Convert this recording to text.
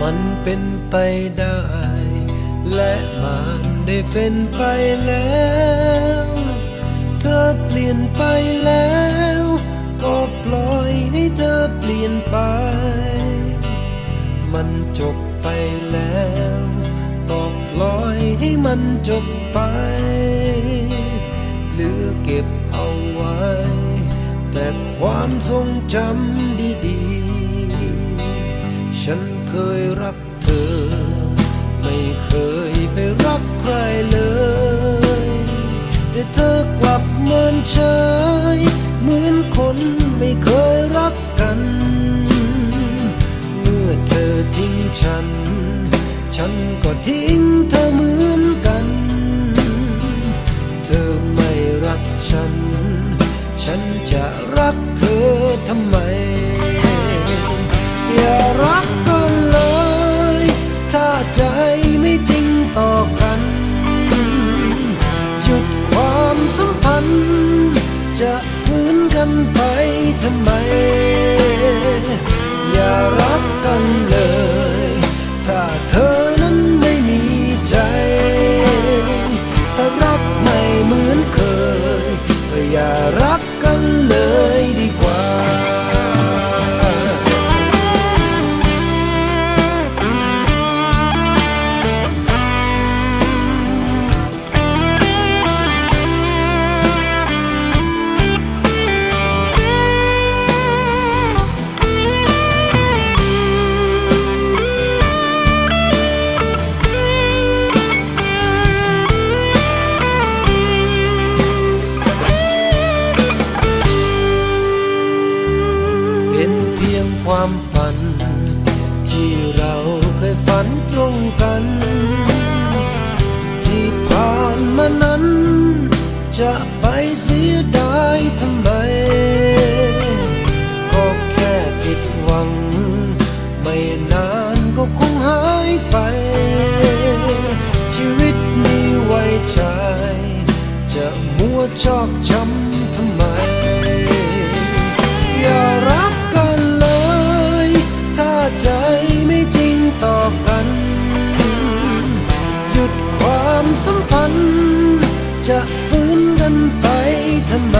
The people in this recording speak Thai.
มันเป็นไปได้ และมันได้เป็นไปแล้ว เธอเปลี่ยนไปแล้ว ก็ปล่อยให้เธอเปลี่ยนไป มันจบไปแล้ว ก็ปล่อยให้มันจบไป เหลือเก็บเอาไว้ แต่ความทรงจำดี ฉันเคยรักเธอ ไม่เคยไปรักใครเลย แต่เธอกลับเมินเฉยเหมือนคนไม่เคยรักกัน เมื่อเธอทิ้งฉัน ฉันก็ทิ้งเธอเหมือนกัน เธอไม่รักฉัน ฉันจะรักเธอทำไม อย่ารัก จะฟื้นกันไปทำไม อย่ารัก ความฝัน ที่เราเคยฝันตรงกัน ที่ผ่านมานั้น จะไปเสียดายทำไม ก็แค่ผิดหวัง ไม่นานก็คงหายไป ชีวิตมีไว้ใจ จะมัวชอกช้ำ จะฟื้นกันไปทำไม